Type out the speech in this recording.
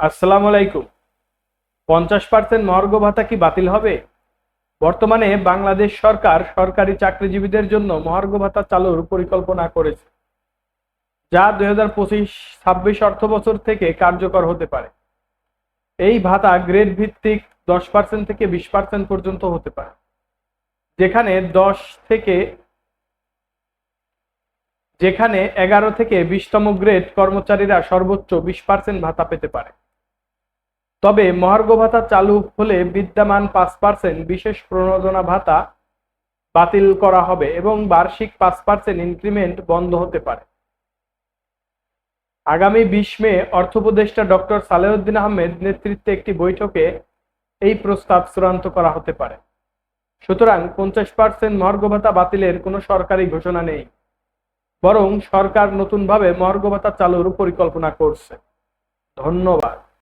আসসালামু আলাইকুম। পঞ্চাশ পার্সেন্ট মহার্ঘ ভাতা কি বাতিল হবে? বর্তমানে বাংলাদেশ সরকার সরকারি চাকরিজীবীদের জন্য মহার্ঘ ভাতা চালুর পরিকল্পনা করেছে, যা দুই হাজার পঁচিশ ছাব্বিশ অর্থ বছর থেকে কার্যকর হতে পারে। এই ভাতা গ্রেড ভিত্তিক দশ পার্সেন্ট থেকে বিশ পার্সেন্ট পর্যন্ত হতে পারে, যেখানে দশ থেকে যেখানে এগারো থেকে বিশতম গ্রেড কর্মচারীরা সর্বোচ্চ বিশ পার্সেন্ট ভাতা পেতে পারে। তবে মহার্ঘ ভাতা চালু হলে বিদ্যমান পাঁচ পার্সেন্ট বিশেষ প্রণোদনা ভাতা বাতিল করা হবে এবং বার্ষিক পাঁচ পার্সেন্ট ইনক্রিমেন্ট বন্ধ হতে পারে। আগামী বিশ মে অর্থ উপদেষ্টা ডক্টর সালেউদ্দিন আহমেদ নেতৃত্বে একটি বৈঠকে এই প্রস্তাব চূড়ান্ত করা হতে পারে। সুতরাং পঞ্চাশ পার্সেন্ট মহার্ঘ ভাতা বাতিলের কোনো সরকারি ঘোষণা নেই, বরং সরকার নতুনভাবে মহার্ঘ ভাতা চালুর পরিকল্পনা করছে। ধন্যবাদ।